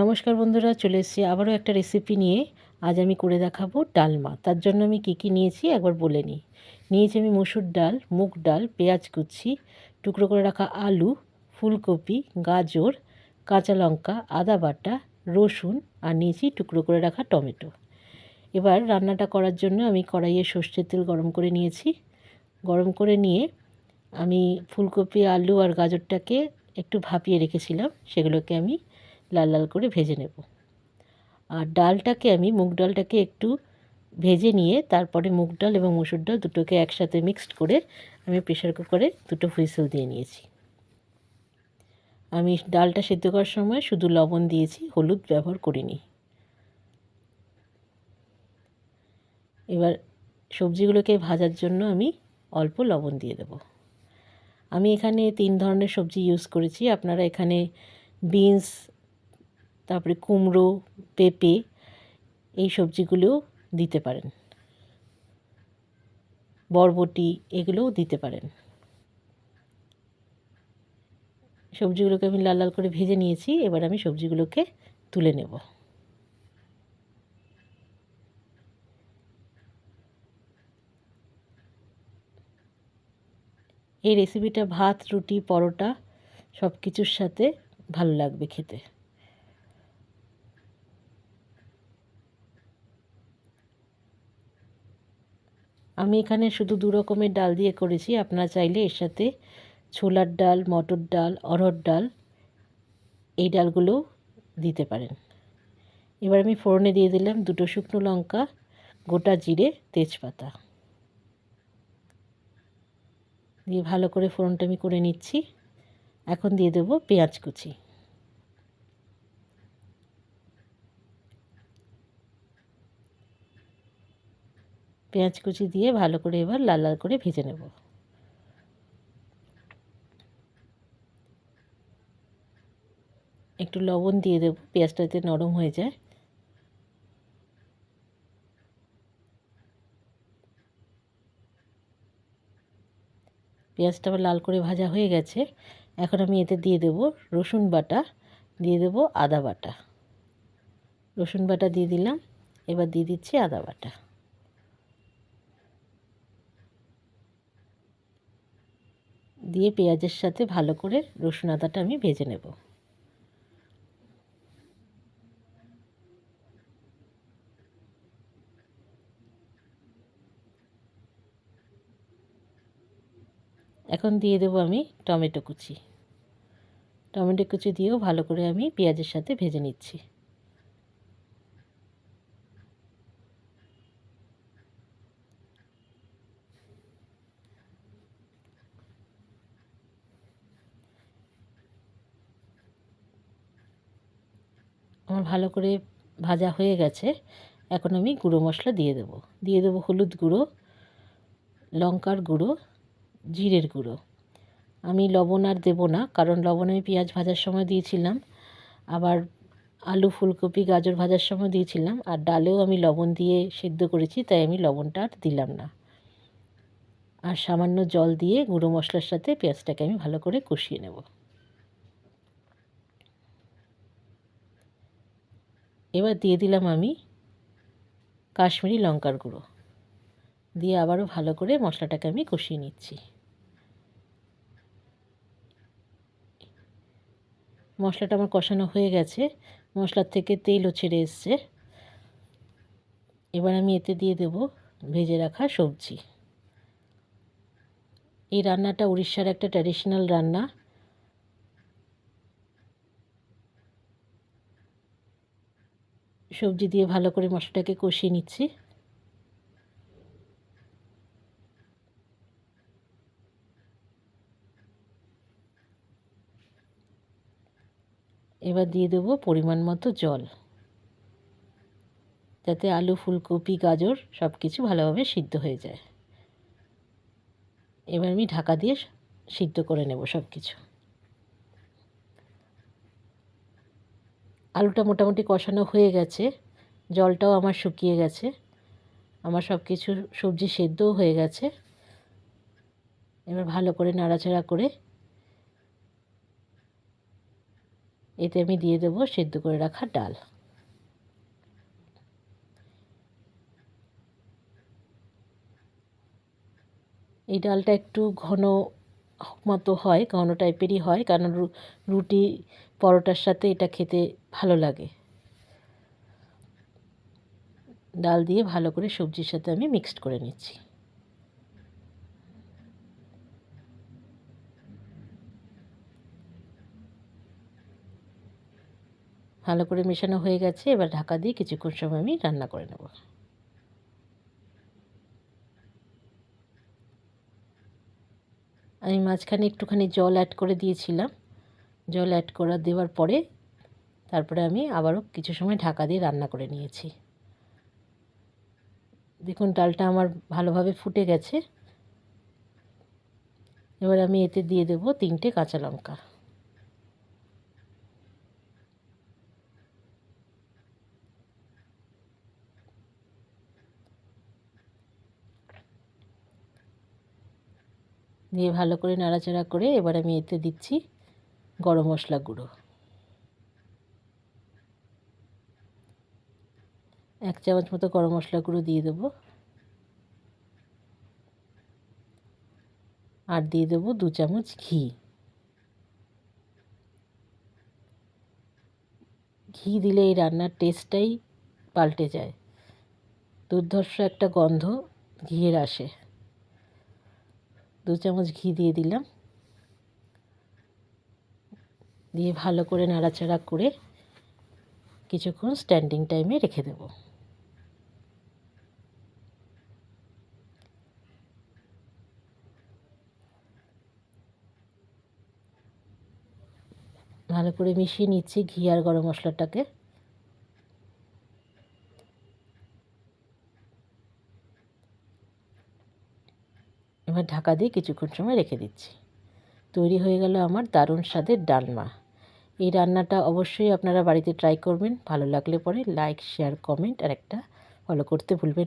নমস্কার বন্ধুরা, চলে এসেছি আবারও একটা রেসিপি নিয়ে। আজ আমি করে দেখাবো ডালমা তার জন্য আমি কী কী নিয়েছি একবার বলে নিই। নিয়েছি আমি মসুর ডাল, মুগ ডাল, পেঁয়াজ কুচি, টুকরো করে রাখা আলু, ফুলকপি, গাজর, কাঁচা লঙ্কা, আদা বাটা, রসুন আর নিয়েছি টুকরো করে রাখা টমেটো। এবার রান্নাটা করার জন্য আমি কড়াইয়ে সর্ষের তেল গরম করে নিয়েছি। গরম করে নিয়ে আমি ফুলকপি, আলু আর গাজরটাকে একটু ভাপিয়ে রেখেছিলাম। সেগুলোকে আমি লাল লাল করে ভেজে নেব। আর ডালটাকে আমি, মুগ ডালটাকে একটু ভেজে নিয়ে তারপরে মুগ ডাল এবং মুসুর ডাল দুটোকে একসাথে মিক্সড করে আমি প্রেশার কুকারে দুটো হুইসেল দিয়ে নিয়েছি। আমি ডালটা সেদ্ধ করার সময় শুধু লবণ দিয়েছি, হলুদ ব্যবহার করিনি। এবার সবজিগুলোকে ভাজার জন্য আমি অল্প লবণ দিয়ে দেব। আমি এখানে তিন ধরনের সবজি ইউজ করেছি। আপনারা এখানে বিনস তারপরে কুমড়ো, পেঁপে এই সবজিগুলোও দিতে পারেন। বরবটি এগুলোও দিতে পারেন। সবজিগুলোকে আমি লাল লাল করে ভেজে নিয়েছি, এবার আমি সবজিগুলোকে তুলে নেব। এই রেসিপিটা ভাত, রুটি, পরোটা সব কিছুর সাথে ভালো লাগবে খেতে। আমি এখানে শুধু দু রকমের ডাল দিয়ে করেছি। আপনারা চাইলে এর সাথে ছোলার ডাল, মটর ডাল অরহর ডাল, এই ডালগুলোও দিতে পারেন। এবার আমি ফোড়নে দিয়ে দিলাম দুটো শুকনো লঙ্কা, গোটা জিরে, তেজপাতা। দিয়ে ভালো করে ফোড়নটা আমি করে নিচ্ছি। এখন দিয়ে দেবো পেঁয়াজ কুচি। পেঁয়াজ কুচি দিয়ে ভালো করে এবার লাল লাল করে ভেজে নেব। একটু লবণ দিয়ে দেবো, পেঁয়াজটা যাতে নরম হয়ে যায়। পেঁয়াজটা আবার লাল করে ভাজা হয়ে গেছে। এখন আমি এতে দিয়ে দেব রসুন বাটা, দিয়ে দেব আদা বাটা। রসুন বাটা দিয়ে দিলাম, এবার দিয়ে দিচ্ছি আদা বাটা। দিয়ে পেঁয়াজের সাথে ভালো করে রসুন আদাটা আমি ভেজে নেব। এখন দিয়ে দেবো আমি টমেটো কুচি। টমেটো কুচি দিয়েও ভালো করে আমি পেঁয়াজের সাথে ভেজে নিচ্ছি। আমার ভালো করে ভাজা হয়ে গেছে। এখন আমি গুঁড়ো মশলা দিয়ে দেব। দিয়ে দেবো হলুদ গুঁড়ো, লঙ্কার গুঁড়ো, জিরের গুঁড়ো। আমি লবণ আর দেবো না, কারণ লবণ আমি পেঁয়াজ ভাজার সময় দিয়েছিলাম, আবার আলু, ফুলকপি, গাজর ভাজার সময় দিয়েছিলাম, আর ডালেও আমি লবণ দিয়ে সেদ্ধ করেছি, তাই আমি লবণটা আর দিলাম না। আর সামান্য জল দিয়ে গুঁড়ো মশলার সাথে পেঁয়াজটাকে আমি ভালো করে কষিয়ে নেব। এবার দিয়ে দিলাম আমি কাশ্মীরি লঙ্কার গুঁড়ো। দিয়ে আবারও ভালো করে মশলাটাকে আমি কষিয়ে নিচ্ছি। মশলাটা আমার কষানো হয়ে গেছে। মশলার থেকে তেলও ছেড়ে এসছে। এবার আমি এতে দিয়ে দেব ভেজে রাখা সবজি। এই রান্নাটা উড়িষ্যার একটা ট্র্যাডিশনাল রান্না। সবজি দিয়ে ভালো করে মশলাটাকে কষিয়ে নিচ্ছি। এবার দিয়ে দেবো পরিমাণ মতো জল। যাতে আলু, ফুলকপি, গাজর সব কিছু ভালোভাবে সিদ্ধ হয়ে যায়। এবার আমি ঢাকা দিয়ে সিদ্ধ করে নেব সব কিছু আলুটা মোটামুটি কষানো হয়ে গেছে। জলটাও আমার শুকিয়ে গেছে। আমার সব কিছু সবজি সেদ্ধও হয়ে গেছে। এবার ভালো করে নাড়াচাড়া করে এতে আমি দিয়ে দেবো সেদ্ধ করে রাখা ডাল। এই ডালটা একটু ঘন মতো হয়, ঘন টাইপেরই হয়, কারণ রুটি, পরোটার সাথে এটা খেতে ভালো লাগে। ডাল দিয়ে ভালো করে সবজির সাথে আমি মিক্সড করে নিচ্ছি। ভালো করে মেশানো হয়ে গেছে, এবার ঢাকা দিয়ে কিছুক্ষণ সময় আমি রান্না করে নেব। আমি মাঝখানে একটুখানি জল অ্যাড করে দিয়েছিলাম। জল অ্যাড করা দেওয়ার পরে তারপরে আমি আবারও কিছু সময় ঢাকা দিয়ে রান্না করে নিয়েছি। দেখুন, ডালটা আমার ভালোভাবে ফুটে গেছে। এবার আমি এতে দিয়ে দেবো তিনটে কাঁচা লঙ্কা। দিয়ে ভালো করে নাড়াচাড়া করে এবার আমি এতে দিচ্ছি গরম মশলা গুঁড়ো। এক চামচ মতো গরম মশলা গুঁড়ো দিয়ে দেবো। আর দিয়ে দেবো দু চামচ ঘি। ঘি দিলে এই রান্নার টেস্টটাই পাল্টে যায়। দুর্ধর্ষ একটা গন্ধ ঘিয়ের আসে। দু চামচ ঘি দিয়ে দিলাম। দিয়ে ভালো করে নাড়াচাড়া করে কিছুক্ষণ স্ট্যান্ডিং টাইমে রেখে দেব। ভালো করে মিশিয়ে নিচ্ছি ঘি আর গরম মশলাটাকে। এবার ঢাকা দিয়ে কিছুক্ষণ সময় রেখে দিচ্ছি। তৈরি হয়ে গেল আমার দারুণ স্বাদের ডালমা। এই রান্নাটা অবশ্যই আপনারা বাড়িতে ট্রাই করবেন। ভালো লাগলে পরে লাইক শেয়ার কমেন্ট আর একটা ফলো করতে ভুলবেন